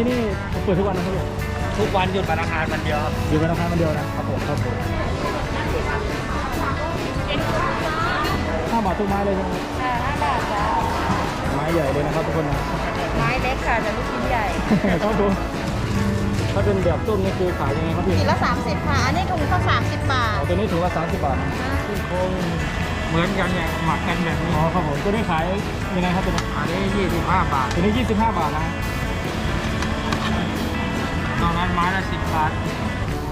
ที่นี่เปิดทุกวันนะครับพี่ทุกวันหยุดวันอังคารวันเดียวครับอยู่เป็นราคามันเดียวนะครับผมครับผมห้าบาททุกไม้เลยใช่ไหมครับค่ะห้าบาทจ้าไม้ใหญ่เลยนะครับทุกคนนะ ไม้เล็กค่ะแต่ลูกชิ้นใหญ่ครับผมถ้าเป็นแบบต้มนี่คือขายยังไงครับพี่ขีดละสามสิบค่ะ อันนี้ถุงก็สามสิบบาท เอาตัวนี้ถุงละ30บาทนะซึ่งคงเหมือนกันอย่างหมักกันแบบนี้อ๋อครับผมตัวนี้ขายยังไงครับตัวนี้อันนี้25บาทตัวนี้ 25 บาทนะ นอกนั้นไม้ละ10บาท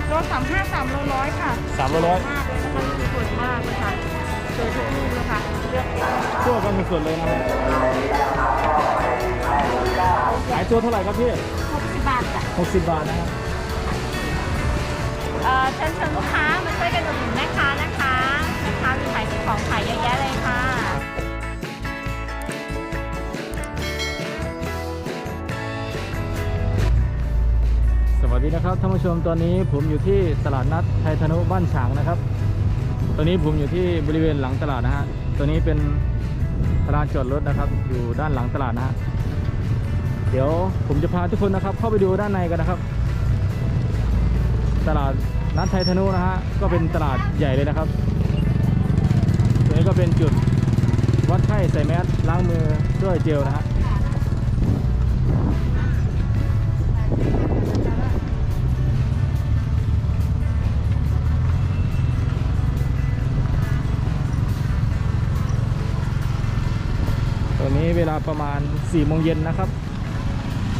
โลสามห้าสามโลร้อยค่ะสามร้อยมากเลยนะคะสวยมากเลยค่ะสวยทุกลูกเลยค่ะเลือกเองตัวกันเป็นส่วนเลยนะครับขายตัวเท่าไหร่ครับพี่หกสิบบาทจ้ะ60บาทนะครับเอ่อเชิญชวนลูกค้ามาช่วยกันอุดหนุนแม่ค้านะคะแม่ค้ามีขายของขายเยอะแยะเลยค่ะ วัสดีนะครับท่านผู้ชมตอนนี้ผมอยู่ที่ตลาดนัดไทยธนุบ้านฉางนะครับ ตอนนี้ผมอยู่ที่บริเวณหลังตลาดนะฮะตัวนี้เป็นลานจอดรถนะครับ อยู่ด้านหลังตลาดนะฮะเดี๋ยวผมจะพาทุกคนนะครับ เข้าไปดูด้านในกันนะครับ ตลาดนัดไทยธนุนะฮะก็เป็นตลาดใหญ่เลยนะครับตัวนี้ก็เป็นจุดวัดไข้ใส่แมสล้างมือด้วยเจลนะฮะ ประมาณ4โมงเย็นนะครับ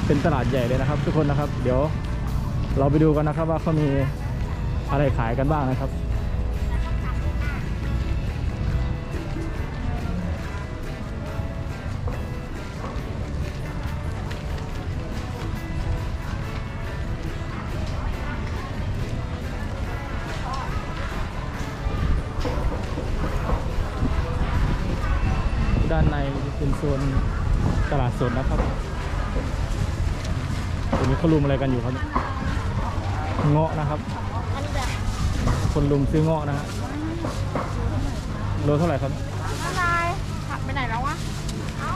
เป็นตลาดใหญ่เลยนะครับ ทุกคนนะครับ เดี๋ยวเราไปดูกันนะครับว่าเขามีอะไรขายกันบ้างนะครับ สดนะครับตรงนี้เขาลุมอะไรกันอยู่ครับ เงาะนะครับ คนลุมซื้อเงาะนะฮะโลเท่าไหร่ครับอะไรขับไปไหนแล้ววะเอ้า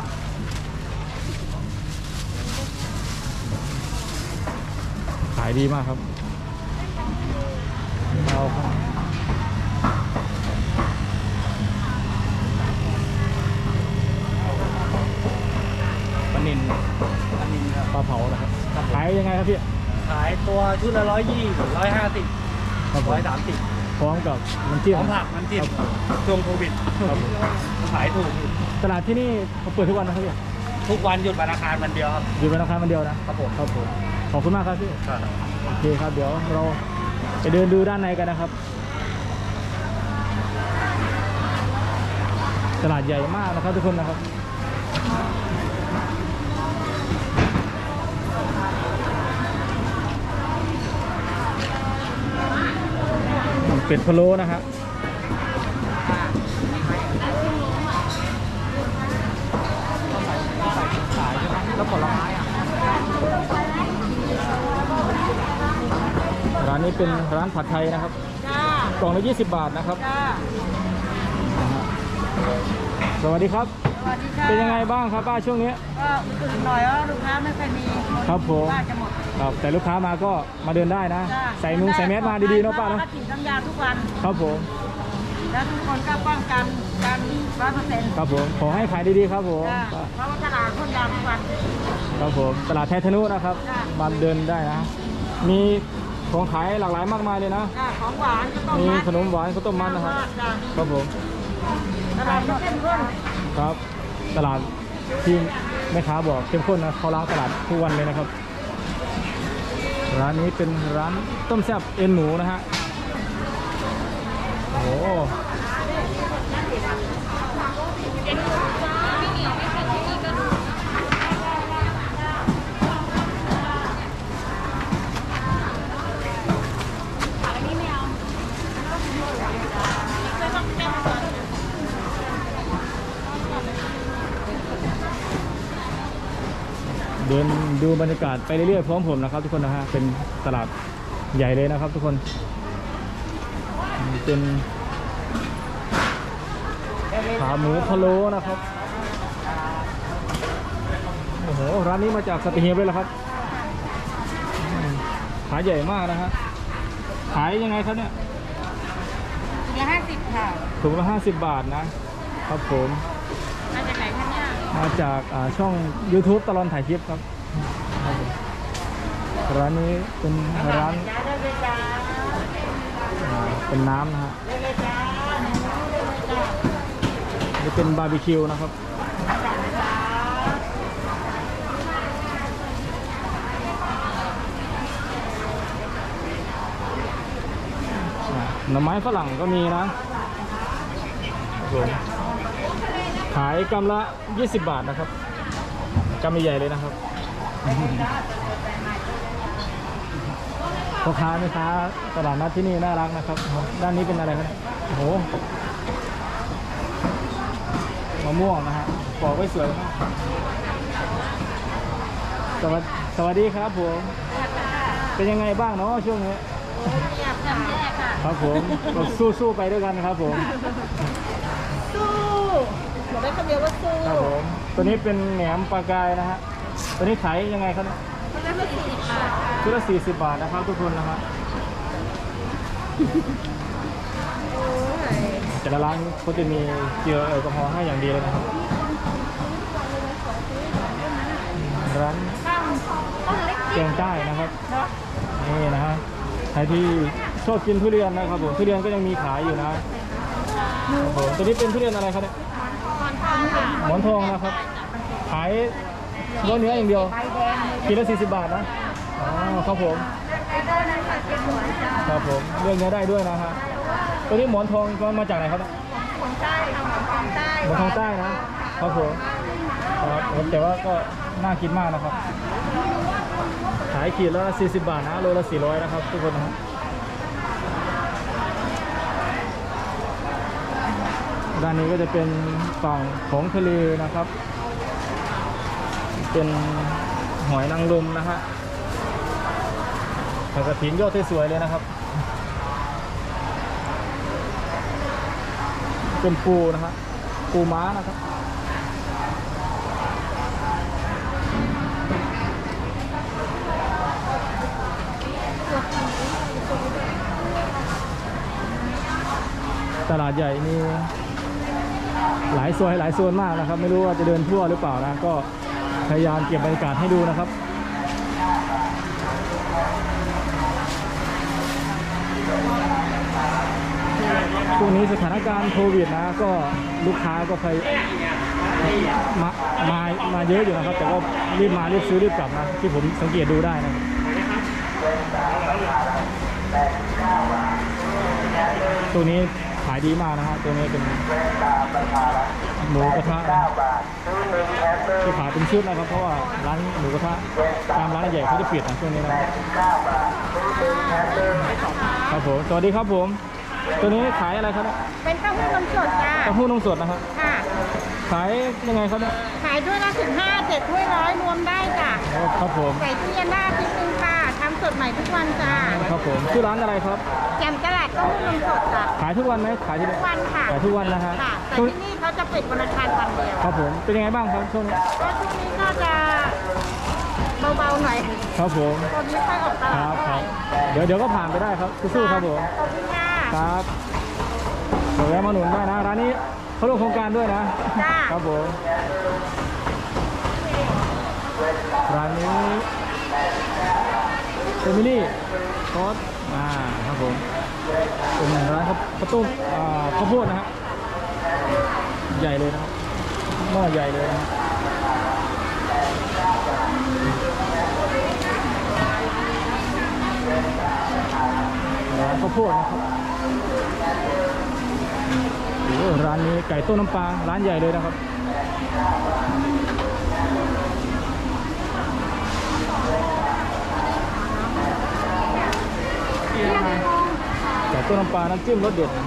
ขายดีมากครับเอาครับปลานิน อันนี้ครับ ปลาเผานะครับขายยังไงครับพี่ขายตัวชุดละ120 150ครับผม130พร้อมกับน้ำจิ้มพร้อมผักน้ำจิ้มช่วงโควิดครับผมขายถูกตลาดที่นี่เขาเปิดทุกวันนะครับพี่ทุกวันหยุดวันอังคารวันเดียวครับอยู่เป็นราคามันเดียวนะครับผมครับผมขอบคุณมากครับพี่ครับโอเคครับเดี๋ยวเราไปเดินดูด้านในกันนะครับ ตลาดใหญ่มากนะครับทุกคนนะครับ เป็ดพะโล้นะฮะแล้วผลไม้อะร้านนี้เป็นร้านผัดไทยนะครับจ้ากล่องละ20 บาทนะครับจ้านะฮะสวัสดีครับสวัสดีค่ะเป็นยังไงบ้างครับป้าช่วงนี้ก็อุดหนุนหน่อยว่าลูกค้าไม่ค่อยมีครับผมป้าจะหมด ครับแต่ลูกค้ามาก็มาเดินได้นะ จ้าใส่มุงใส่แมสมาดีๆเนาะป้าเนาะก็ฉีดน้ำยาทุกวัน ครับผมแล้วทุกคนก็ป้องกันกันร้อยเปอร์เซ็นต์ครับผมขอให้ขายดีๆครับผมจ้าเพราะว่าตลาดพ่นยาทุกวัน ครับผมตลาดไทยธนุนะครับจ้ะ มาเดินได้นะ มีของขายหลากหลายมากมายเลยนะ จ้าของหวานก็ต้องมีมัดขนมหวานข้าวต้มมัดนะครับ จ้าครับผมตลาดก็เข้มข้นครับตลาดที่แม่ค้าบอกเข้มข้นนะเขาล้างตลาดทุกวันเลยนะครับ ร้านนี้เป็นร้านต้มแซ่บเอ็นหมูนะฮะ โอ้ ดินดูบรรยากาศไปเรื่อยๆพร้อมผมนะครับ ทุกคนนะฮะเป็นตลาดใหญ่เลยนะครับ ทุกคนเป็นขาหมูพะโล้นะครับโอ้โหร้านนี้มาจากสตีเฮียบเลยเหรอครับขาใหญ่มากนะฮะขายยังไงครับเนี่ยถุงละห้าสิบค่ะถุงละ50บาทนะครับผม มาจากช่อง YouTube ตลอดถ่ายคลิปครับ ร้านนี้เป็นร้านเป็นน้ำนะฮะได้เลยจ้าหนูได้เลยจ้านี่เป็นบาร์บีคิวนะครับจ้าจ้าอ่าหน่อไม้ฝรั่งก็มีนะผม ขายกำละ 20 บาทนะครับกำใหญ่ๆเลยนะครับพ่อค้าแม่ค้าตลาดนัดที่นี่น่ารักนะครับ ด้านนี้เป็นอะไรครับโอ้โหมะม่วงนะฮะปอกไว้สวยมากสวัสสวัสดีครับผมเป็นยังไงบ้างเนาะช่วงนี้เรียบจำแยกค่ะครับผมเราสู้สู้ไปด้วยกันครับผมสู้ หนูได้คำเดียวว่าสู้ครับผมตัวนี้เป็นแหนมปลากายนะฮะตัวนี้ขายยังไงครับเนี่ยมันได้สี่สิบบาทค่ะชุดละ40บาทนะครับทุกคนนะครับโอ้ยแต่ละร้านเขาจะมีเจลแอลกอฮอล์ให้อย่างดีเลยนะครับ ร้านข้าวต้นเล็กแกงใต้นะครับเนาะนี่นะฮะใครที่ชอบกินทุเรียนนะครับผมทุเรียนก็ยังมีขายอยู่นะครับผมตัวนี้เป็นทุเรียนอะไรครับเนี่ยตอนทอง ค่ะหมอนทองนะครับขายเนื้อเนื้ออย่างเดียวใบแดงกินละ40บาทนะอ๋อครับผมไอ้ต้นนั้นค่ะเป็นหัวจ้าครับผมเลือกเนื้อได้ด้วยนะฮะตัวนี้หมอนทองก็มาจากไหนครับเนี่ยของใต้ค่ะของใต้หมอนทองใต้นะครับผมครับแต่ว่าก็น่ากินมากนะครับ ขายขีดละ40 บาทนะโลละ400นะครับทุกคนนะฮะ ด้านนี้ก็จะเป็นฝั่งของทะเลนะครับ เป็นหอยนางรมนะฮะผักกระถินยอดสวยๆเลยนะครับ เป็นปูนะฮะปูม้านะครับตลาดใหญ่มี หลายซอยหลายโซนมากนะครับ ไม่รู้ว่าจะเดินทั่วหรือเปล่านะ ก็พยายามเก็บบรรยากาศให้ดูนะครับช่วงนี้สถานการณ์โควิดนะก็ลูกค้าก็พยมามามาเยอะอยู่นะครับ แต่ก็รีบมารีบซื้อรีบกลับนะที่ผมสังเกตดูได้นะตัวนี้ายดีมากนะฮะตัวนี้เป็นหมูกระทะนะที่ขายเป็นชุดนะครับ เพราะว่าร้านหมูกระทะตามร้านใหญ่เขาจะปิดนะช่วงนี้นะครับครับผมสวัสดีครับผม ตัวนี้ขายอะไรครับเนี่ยเป็นเต้าหู้นมสดจ้าเต้าหู้นมสดนะครับค่ะขายยังไงครับเนี่ยขายด้วยละถึงห้าเจ็ดถ้วยร้อยรวมได้จ้ะโอ้ครับผมใส่ตู้เย็นได้อาทิตย์นึงค่ะทำสดใหม่ทุกวันจ้าครับผมชื่อร้านอะไรครับแจมตลาดเต้าหู้นมสดจ้ะขายทุกวันไหมขายที่ทุนี่กวันค่ะขายทุกวันนะฮะค่ะแต่ช่วงที่นี่เขาจะปิดวันอังคารวันเดียวครับผมเป็นยังไงบ้างครับช่วงนี้ก็ช่วงนี้ก็จะเบาๆหน่อยครับผมตอนนี้ค่อยออกตคลารัดบครับเดี๋ยวเดี๋ยวก็ผ่านไปได้ครับสู้ๆครับผมขอบคุณค่ะครับเดี๋ยวแวะมาหนุนได้นะร้านนี้เขาร่วมโครงการด้วยนะจ้าครับผมร้านนี้เฟมิลี่คอสอ่าครับผม เป็นร้านข้าวข้าวต้มอ่าข้าวโพดนะฮะใหญ่เลยนะครับหม้อใหญ่เลยนะร้านข้าวโพดนะครับโอ้ร้านนี้ไก่ต้มน้ำปลาร้านใหญ่เลยนะครับไก่ต้ม น้ำปลาน้ำจิ้มรสเด็ดนะ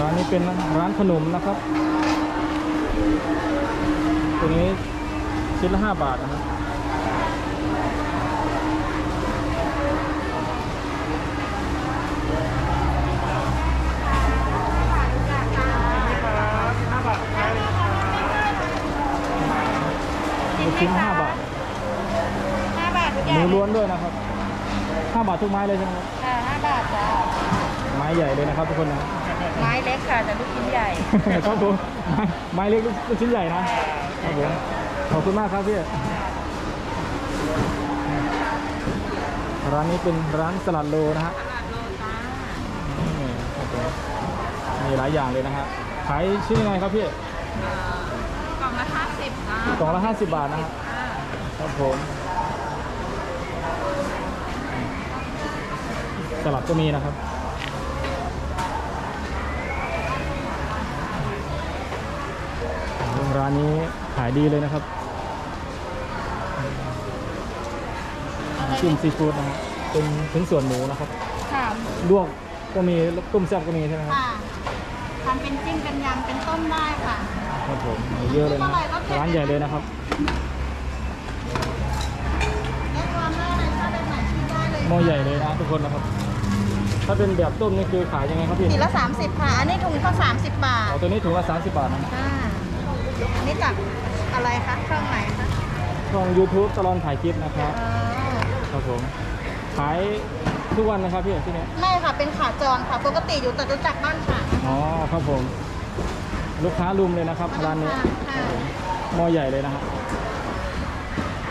ร้านนี้เป็นร้านขนมนะครับตัวนี้ชิ้นละ 5 บาทนะครับ มูล้วนด้วยนะครับห้าบาททุกไม้เลยใช่ไหมครับค่ะห้าบาทจ้าไม้ใหญ่เลยนะครับทุกคนนะ ไม้เล็กค่ะแต่ลูกชิ้นใหญ่ ครับผมไม้ไม้เล็กลูกชิ้นใหญ่นะครับผมขอบคุณมากครับพี่ ร้านนี้เป็นร้านสลัดโลนะฮะตลาดโลจ้านี่ครับผมมีหลายอย่างเลยนะฮะ ขายชิ้นยังไงครับพี่กล่องละห้าสิบจ้ากล่องละ50บาทนะฮะอ่าครับผม สลัดก็มีนะครับร้านนี้ขายดีเลยนะครับจิ้มซีฟู้ดนะฮะเป็นถึงส่วนหมูนะครับค่ะลวกก็มีต้มแซ่บก็มีใช่ไหมครับค่ะทำเป็นจิ้มเป็นยำเป็นต้มได้ค่ะครับผมมีเยอะเลยนะร้านใหญ่เลยนะครับแนะนำได้เลยถ้าเป็นไหนที่ได้เลยหม้อใหญ่เลยนะทุกคนนะครับ ถ้าเป็นแบบต้มนี่คือขายยังไงครับพี่ขีดละ 30 ค่ะ อันนี้ถุงก็30 บาทเอาตัวนี้ถุงละ30 บาทนะค่ะอันนี้จากอะไรคะเครื่องไหนคะช่อง YouTube ตลอดถ่ายคลิปนะครับเออครับผมขายทุกวันนะครับพี่ที่เนี้ยไม่ค่ะ เป็นขาจรค่ะ ปกติอยู่แต่รู้จักบ้านค่ะอ๋อครับผม ลูกค้ารุมเลยนะครับร้านนี้ ค่ะหม้อใหญ่เลยนะฮะ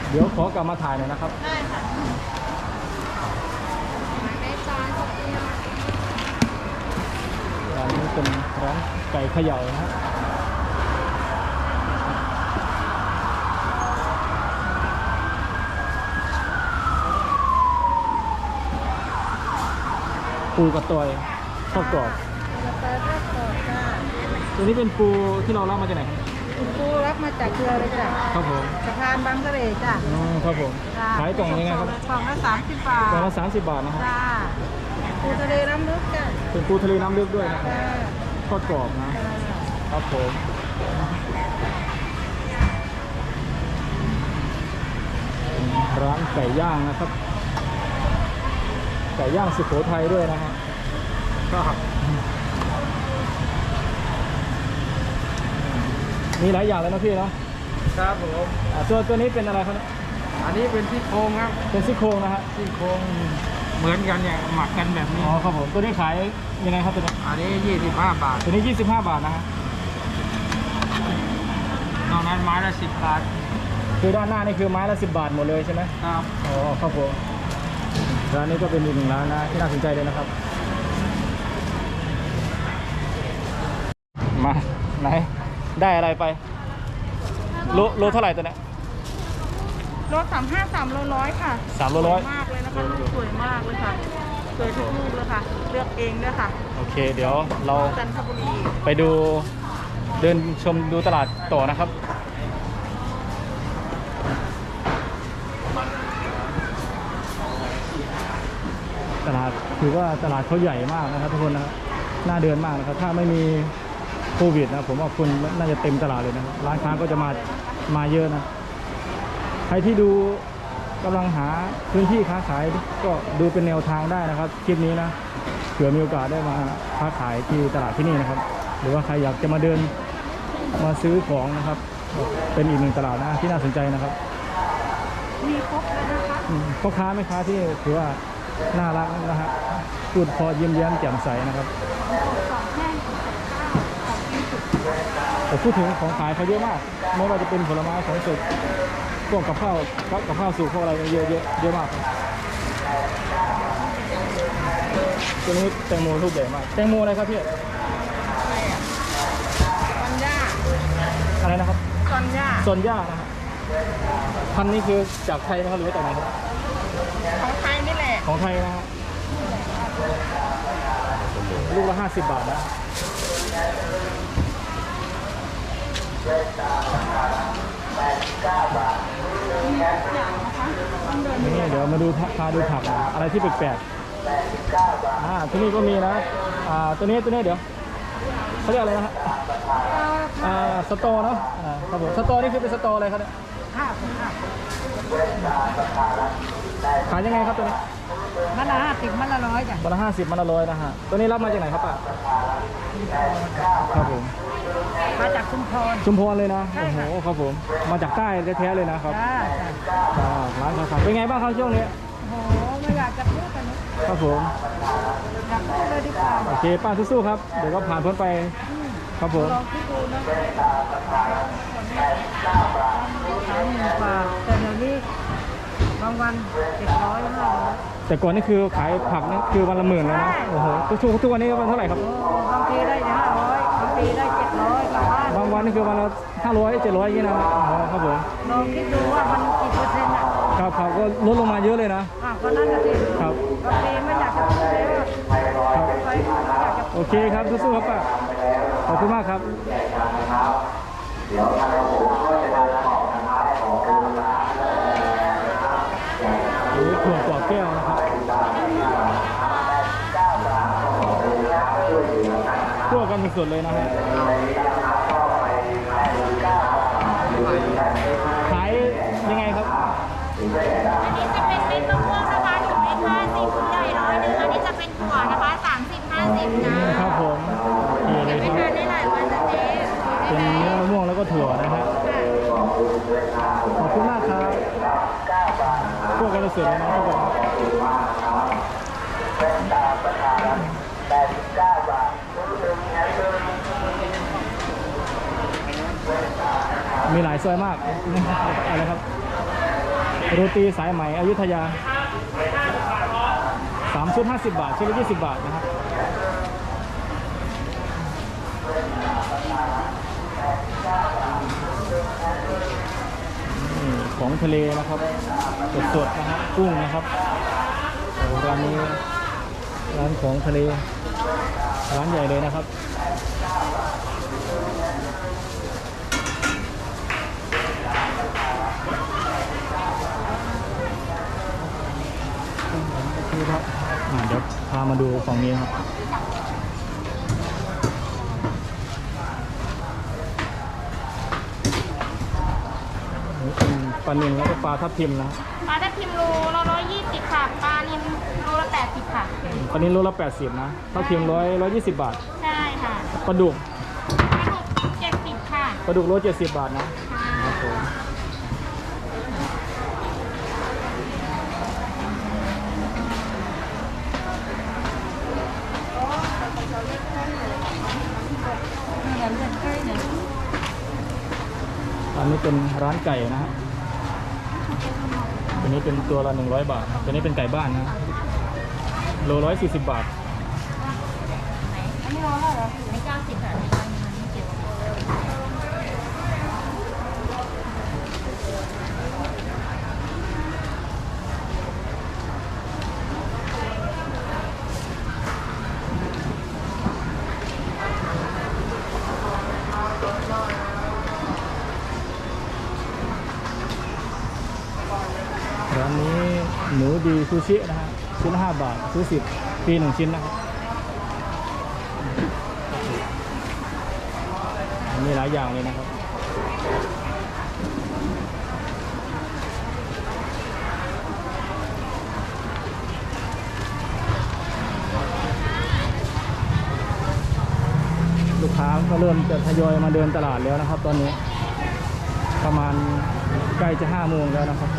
เดี๋ยวขอกลับมาถ่ายหน่อยนะครับ ได้ค่ะหมายเลขจานขอบคุณค่ะ ร้านนี้เป็นร้านไก่เขย่านะฮะปูกระตอยทอดกรอบแล้วก็เลือกก่อนจ้าตัวนี้เป็นปูที่เรารับมาจากไหนครับคุณครูรับมาจากเกลือเลยจ้ะครับผมสะพานบางกะเรจ้ะอ๋อครับผมจ้ะขายกล่องยังไงครับกล่องละ30บาทกล่องละ30บาทนะครับจ้า ปูทะเลน้ำลึกจ้ะเป็นปูทะเลน้ำลึกด้วยนะจ้าทอดกรอบนะครับผมร้านไก่ย่างนะครับไก่ย่างสุโขทัยด้วยนะฮะครับมีหลายอย่างเลยนะพี่เนาะครับผมอ่าตัวตัวนี้เป็นอะไรครับเนี่ยอันนี้เป็นที่โครงครับเป็นซี่โครงนะฮะที่โครง เหมือนกันเนี่ยหมักกันแบบนี้อ๋อครับผมตัวนี้ขายยังไงครับตัวนี้อันนี้25บาท ตัวนี้25บาทนะฮะนอกนั้นไม้ละ10บาท คือด้านหน้านี่คือไม้ละ10บาทหมดเลยใช่ไหมครับอ๋อครับผมร้านนี้ก็เป็นอีกหนึ่งร้านนะที่น่าสนใจเลยนะครับ มาไหนได้อะไรไปโลโลเท่าไหร่ตัวเนี้ย รถสามห้าสามโลร้อยค่ะสามโลร้อยสวมากเลยนะคะลูกสวยมากเลยค่ะสวยทุกลูกเลยค่ะ เลือกเองด้วยค่ะ โอเค เดี๋ยวเราจันทบุรีไปดูเดินชมดูตลาดต่อนะครับตลาดถือว่าตลาดเขาใหญ่มากนะครับทุกคนนะครับน่าเดินมากนะครับ ถ้าไม่มีโควิดนะผมว่าคนน่าจะเต็มตลาดเลยนะครับร้านค้าก็จะมามาเยอะนะใครที่ดูกำลังหาพื้นที่ค้าขายก็ดูเป็นแนวทางได้นะครับคลิปนี้นะเผื่อมีโอกาสได้มาค้าขายที่ตลาดที่นี่นะครับ หรือว่าใครอยากจะมาเดินมาซื้อของนะครับ เป็นอีกหนึ่งตลาดนะที่น่าสนใจนะครับมีครบเลยนะคะอืมพ่อค้าแม่ค้าที่ถือว่าน่ารักนะฮะพูดพอยิ้มแย้มแจ่มใสนะครับสองแห้งกับข้าวของกินสุดแต่พูดถึงของขายเขาเยอะมากไม่ว่าจะเป็นผลไม้ของสด พวกกับข้าวกับกับข้าวสุกพวกอะไรเยอะเยอะเยอะมากตัวนี้แตงโมลูกใหญ่มากแตงโมอะไรครับพี่ซอนย่าอะไรนะครับซอนย่าซอนย่านะฮะพันธุ์นี้คือจากไทยนะครับหรือว่าจากไหนครับของไทยนี่แหละของไทยนะฮะลูกละห้าสิบบาทนะ นี่เดี๋ยวมาดูผักพาดูผักนะอะไรที่แปลกๆอ่าที่นี่ก็มีนะอ่าตัวนี้ตัวนี้เดี๋ยวเขาเรียกอะไรนะฮะอ่าสตอเนาะอ่าครับผมสตอนี่คือเป็นสตออะไรครับเนี่ยห้าสิบห้าขายยังไงครับตัวนี้มันละห้าสิบมันละร้อยจ้ะมันละห้าสิบมันละร้อยนะฮะตัวนี้รับมาจากไหนครับป้าครับผม มาจากชุมพร ชุมพรเลยนะ ใช่โอ้โห ค่ะ ครับผม มาจากใต้แท้ๆเลยนะครับจ้าอ่าร้านขาวๆเป็นไงบ้างครับช่วงนี้โอ้โหไม่อยากจะพูดกันนะครับผม อยากพูดเลยดีกว่าโอเค ป้าสู้ๆครับ เดี๋ยวก็ผ่านพ้นไปครับผม ลองคิดดูนะสามหมื่นกว่าแต่เดี๋ยวนี้บางวันเจ็ดร้อยห้าร้อย แต่ก่อนนี่คือขายผักนี่คือวันละหมื่นเลยนะ ใช่ โอ้โหทุกทุกทุกวันนี้วันเท่าไหร่ครับ โอ้บางทีได้ห้าร้ อยบางทีได้เจ็ดร้อยกลับบ้านบางวันนี่คือวันละห้าร้อยเจ็ดร้อยอย่างนี้นะอ๋อครับผมลองคิดดูว่ามันกี่เปอร์เซ็นต์อะครับครับก็ลดลงมาเยอะเลยนะอะก็นั่นแหละสิครับบางทีไม่อยากจะพูดเลยว่าครับไปไม่อยากจะโอเคครับสู้ๆครับป้าขอบคุณมากครับห สดๆเลยนะฮะขายยังไงครับ อันนี้จะเป็นเม็ดมะม่วงนะคะถุงเล็ก50ถุงใหญ่ร้อยหนึ่งอันนี้จะเป็นถั่วนะคะ30 50จ้าครับ ผมนี่เลยไปครับทานได้หลายวันนะเจ๊เป็นเนื้อมะม่วงแล้วก็ถั่วนะฮะขอบคุณมากครับพวกกันสดๆเลยนะทุกคน มีหลายซอยมากอะไรครับ โรตีสายไหมอยุธยาสามชุดห้าสิบบาทชุดละยี่สิบบาทนะครับของทะเลนะครับสดๆนะฮะกุ้งนะครับร้านนี้ร้านของทะเลร้านใหญ่เลยนะครับ โอเคครับอ่าเดี๋ยวพามาดูฝั่งนี้ครับนี่เป็นปลานิลแล้วก็ปลาทับทิมนะปลาทับทิมโลละ120ค่ะปลานิลโลละ80ค่ะปลานิลโลละ80นะทับทิมร้อยร้อยยี่สิบบาท ใช่ค่ะปลาดุกปลาดุก70ค่ะปลาดุกโลเจ็ดสิบบาทนะ อันนี้เป็นร้านไก่นะฮะตัวนี้เป็นตัวละ100บาท ตัวนี้เป็นไก่บ้านนะโลร้อยสี่สิบบาท อันนี้ร้อยเหรอไม่เก้าสิบ ร้านนี้หนูดีซู ชินะฮะชิ้นละห้าบาทซื้อสิบฟรีหนึ่งชิ้นนะครับมีหลายอย่างเลยนะครับลูกค้าก็เริ่มจะทยอยมาเดินตลาดแล้วนะครับ ตอนนี้ ประมาณใกล้จะห้าโมงแล้วนะครับ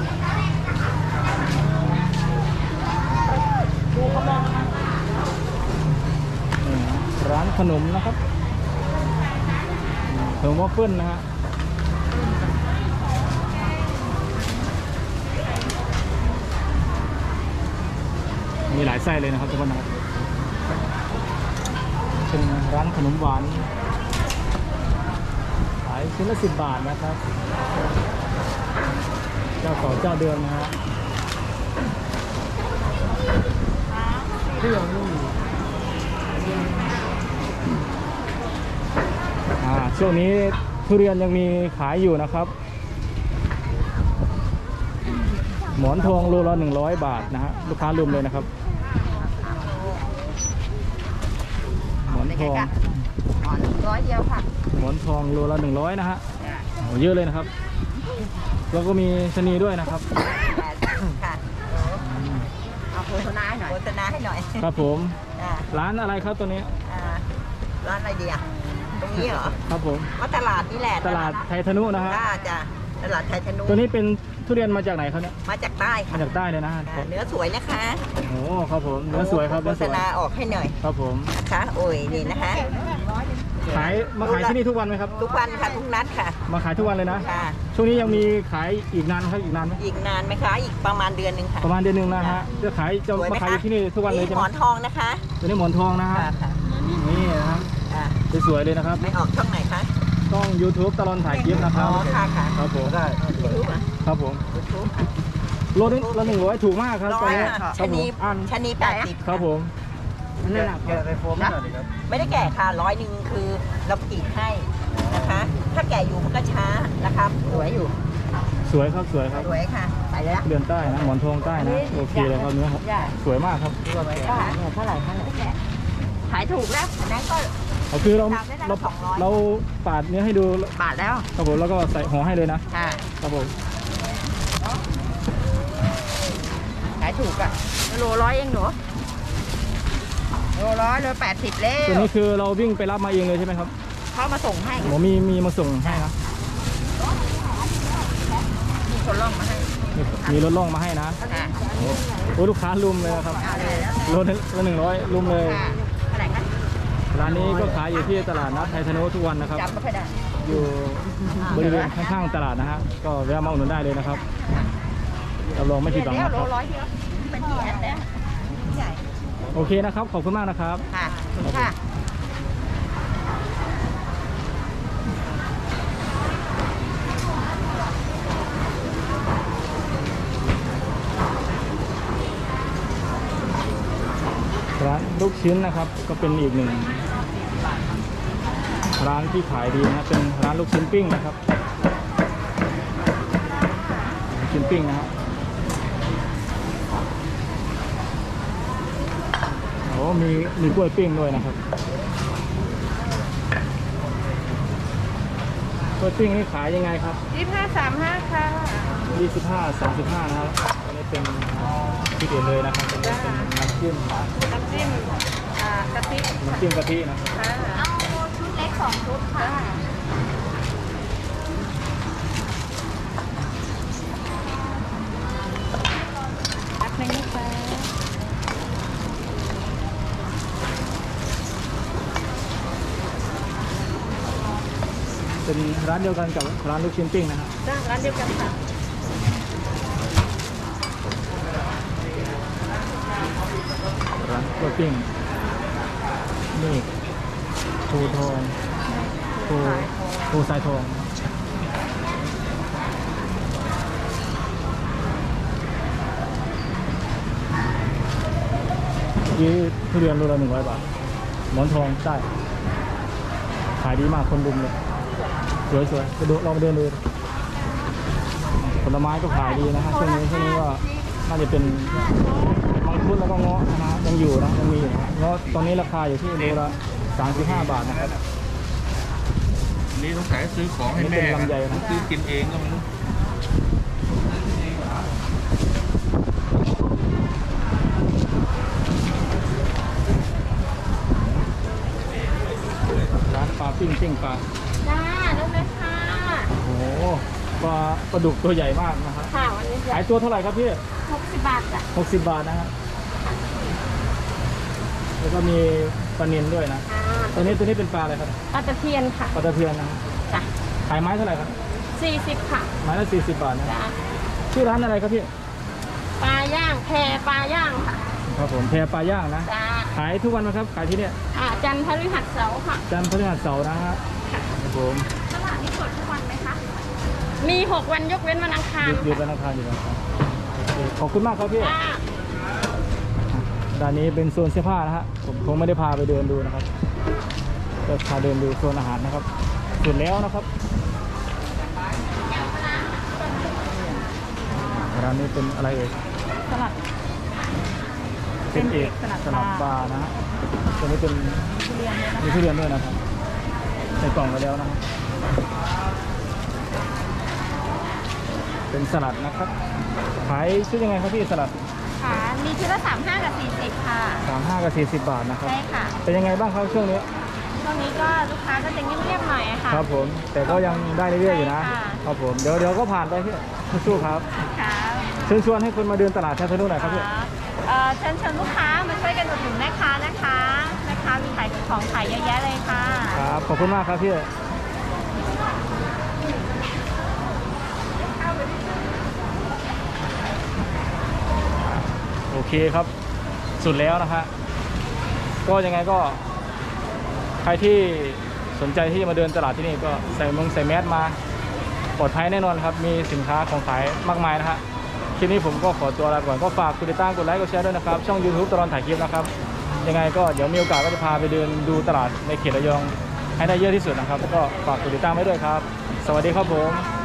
ร้านขนมนะครับขนมวอฟเฟิลนะฮะมีหลายไส้เลยนะครับทุกคนนะครับเป็นร้านขนมหวานขายชิ้นละสิบบาทนะครับ เจ้าเก่าเจ้าเดิมนะฮะ เครื่องนี่อ่าช่วงนี้ทุเรียนยังมีขายอยู่นะครับ หมอนทองโลละ100 บาทนะฮะลูกค้าลืมเลยนะครับ หมอนทองอ๋อร้อยเดียวค่ะหมอนทองโลละ100นะฮะโอ้เยอะเลยนะครับ แล้วก็มีชะนีด้วยนะครับ ค่ะเอาโฆษณาให้หน่อยโฆษณา ให้หน่อยครับผมอ่าร้านอะไรครับตัวนี้ อ่าร้านอะไรดีอะตรงนี้เหรอครับผมว่าตลาดนี่แหละตลาดไทยธนุนะฮะ จ้าจ้ะตลาดไทยธนุตัวนี้เป็นทุเรียนมาจากไหนครับเนี่ย มาจากใต้มาค่ะจากใต้เลยนะฮะอ่าเนื้อสวยนะคะโอ้ครับผมเนื้อสวยครับโฆเนื้อษสวยณาออกให้หน่อยครับผม นะคะโอ้ยนี่นะคะ ขายมาขายที่นี่ทุกวันไหมครับ ทุกวันค่ะทุกนัดค่ะ มาขายทุกวันเลยนะ ค่ะ ช่วงนี้ยังมีขายอีกนานไหมครับอีกนานไหมอีกนานไหมคะ อีกประมาณเดือนหนึ่งค่ะ ประมาณเดือนหนึ่งนะฮะจะขายจะสวยไหมาขายอยู่ที่นี่ทุกวันเลยใช่หไหมมอนทองนะคะตัวนี้หมอนทองนะฮะค่ะค่ะนี่นะฮะอ่าสวยๆเลยนะครับไม่ออกช่องไหนคะต้อง YouTube ตลอดถ่ายคลิปนะคอ๋รัอบค่ะค่ะครับผมได้ยูทูบอะครับผมยูทูบโลนึงละหนึ่งร้อยถูกมากครับร้ตออนยนี้อะครัชะบผนีมชะนีแปดสิบครับผม นั่นแหละแกะในโฟมหน่อยครับไม่ได้แก่ค่ะร้อยหนึ่งคือเรากรีดให้นะคะ ถ้าแก่อยู่มันก็ช้านะครับสวยอยู่สวยครับสวยครับสวยค่ะไปแล้วเดือนใต้นะหมอนทองใต้นะโอเคเลยครับเนื้อครับสวยมากครับสวยค่ะเนี่ยเท่าไหร่เท่าไหร่ขายถูกแล้วอันนั้นก็ก็คือเราตามได้แล้วเราสองร้อยเราปาดเนื้อให้ดูบาทแล้วครับผมแล้วก็ใส่ห่อให้เลยนะค่ะครับผมขายถูกอะโลร้อยเองหนู โลร้อยโลแปดสิบแล้ตัววนี้คือเราวิ่งไปรับมาเองเลยใช่ไหมครับเขามาส่งให้หมอมีมีมาส่งให้นะมีคนล่องมาให้มีมีรถล่องมาให้นะค่ะโอ้ลูกค้าลุมเลยนะครับเอาเลยแล้วรถละหนึ่งร้อยลุมเลยค่ะเท่าไหร่คะร้านนี้ก็ขายอยู่ที่ตลาดนัดไทยธนุทุกวันนะครับจำไม่ค่อยได้อยู่บริเวณข้างๆตลาดนะฮะก็แวะมาอุดหนุนได้เลยนะครับรับรองไม่ผิดหวังเดี๋ยวนะโลครับ โอเคนะครับ ขอบคุณมากนะครับ ค่ะค่ะ ร้านลูกชิ้นนะครับ ก็เป็นอีกหนึ่ง ร้านที่ขายดีนะเป็นร้านลูกชิ้นปิ้งนะครับลูกชิ้นปิ้งนะฮะโอ้มีมีกล้วยปิ้งด้วยนะครับกล้วยปิ้งนี่ขายยังไงครับยี่ห้าสามห้าค่ะ25 35นะครับอันนี้เป็นที่เด่นเลยนะครับเป็นเป็นน้ำจิ้มน้ำจิ้มอ่ากะทิน้ำจิ้มกะทินะครับค่ะเอาชุดเล็กสองชุดค่ะรับไหมนี่คะ เป็น ร้านเดียวกันกับร้านลูกชิ้นปิ้งนะครับจ้าร้านเดียวกันค่ะร้านกล้วยปิ้งนี่ภูทองภูภูสายทองเมื่อกี้ทุเรียนโลละหนึ่งร้อยบาทหมอนทองได้ขายดีมากคนรุมเลย สวยๆไปดูลองไปเดินดูผลไม้ก็ขายดีนะฮะช่วงนี้ช่วงนี้ก็น่าจะเป็นมังคุดแล้วก็เงาะนะฮะยังอยู่นะยังมีอยู่นะเงาะตอนนี้ราคาอยู่ที่โลละ35 บาทนะครับนี่ต้องขายซื้อของให้แม่นี่เป็นลำไยนะ ซื้อกินเองก็ไม่รู้ร้านปลาปิ้งปิ้งปลา จ้าได้เลยค่ะ โอ้โห ปลาปลาดุกตัวใหญ่มากนะครับค่ะวันนี้ขายตัวเท่าไหร่ครับพี่หกสิบบาทจ้ะ60บาทนะฮะแล้วก็มีปลาเนียนด้วยนะอ่าตัวนี้ตัวนี้เป็นปลาอะไรครับปลาตะเพียนค่ะปลาตะเพียนนะฮะจ้ะขายไม้เท่าไหร่ครับสี่สิบค่ะไม้ละ40บาทนะจ้าชื่อร้านอะไรครับพี่ปลาย่างแพปลาย่างค่ะครับผมแพรปลาย่างนะจ้าขายทุกวันไหมครับขายที่เนี่ยอ่าจันทร์พฤหัสเสาร์ค่ะจันทร์พฤหัสเสาร์นะฮะครับผมตลาดนี้เปิดทุกวันไหมคะ มีหกวันยกเว้นวันอังคารหยุดหยุดวันอังคารอยู่นะครับโอเคขอบคุณมากครับพี่จ้าด้านนี้เป็นโซนเสื้อผ้านะฮะผมคงไม่ได้พาไปเดินดูนะครับก็พาเดินดูโซนอาหารนะครับเสร็จแล้วนะครับร้านนี้เป็นอะไรเอ่ยสลัด เป็นเอกสลัดสลัดปลาปลานะฮะตัวนี้เป็นทุเรียนเนี่ยนะมีทุเรียนด้วยนะครับใส่กล่องไปแล้วนะครับ เป็นสลัดนะครับ ขายชื่อยังไงครับพี่สลัดค่ะมีชุดละสามห้ากับสี่สิบค่ะสามห้ากับสี่สิบบาทนะครับ ใช่ค่ะ เป็นยังไงบ้างครับช่วงนี้ ช่วงนี้ก็ลูกค้าก็จะเงียบๆหน่อยอะค่ะ ครับผม แต่ก็ยังได้เรื่อยๆอยู่นะ ใช่ค่ะ ครับผม เดี๋ยวเดี๋ยวก็ผ่านไปพี่สู้ๆครับ ค่ะเชิญชวนให้คนมาเดินตลาดแทนทนุหน่อยครับพี่ เอ่อเชิญชวนลูกค้ามาช่วยกันอุดหนุนแม่ค้านะคะแม่ค้ามีขายของขายเยอะแยะเลยค่ะ ครับ ขอบคุณมากครับพี่ เคครับ สุดแล้วนะฮะก็ยังไงก็ ใครที่สนใจที่จะมาเดินตลาดที่นี่ก็ใส่มงใส่แมสมาปลอดภัยแน่นอนครับ มีสินค้าของขายมากมายนะฮะคลิปนี้ผมก็ขอตัวลาไปก่อนก็ฝากกดติดตามกดไลค์กดแชร์ด้วยนะครับ ช่อง YouTube ตลอดถ่ายคลิปนะครับ ยังไงก็เดี๋ยวมีโอกาสก็จะพาไปเดินดูตลาดในเขตระยอง ให้ได้เยอะที่สุดนะครับแล้วก็ฝากกดติดตามไว้ด้วยครับ สวัสดีครับผม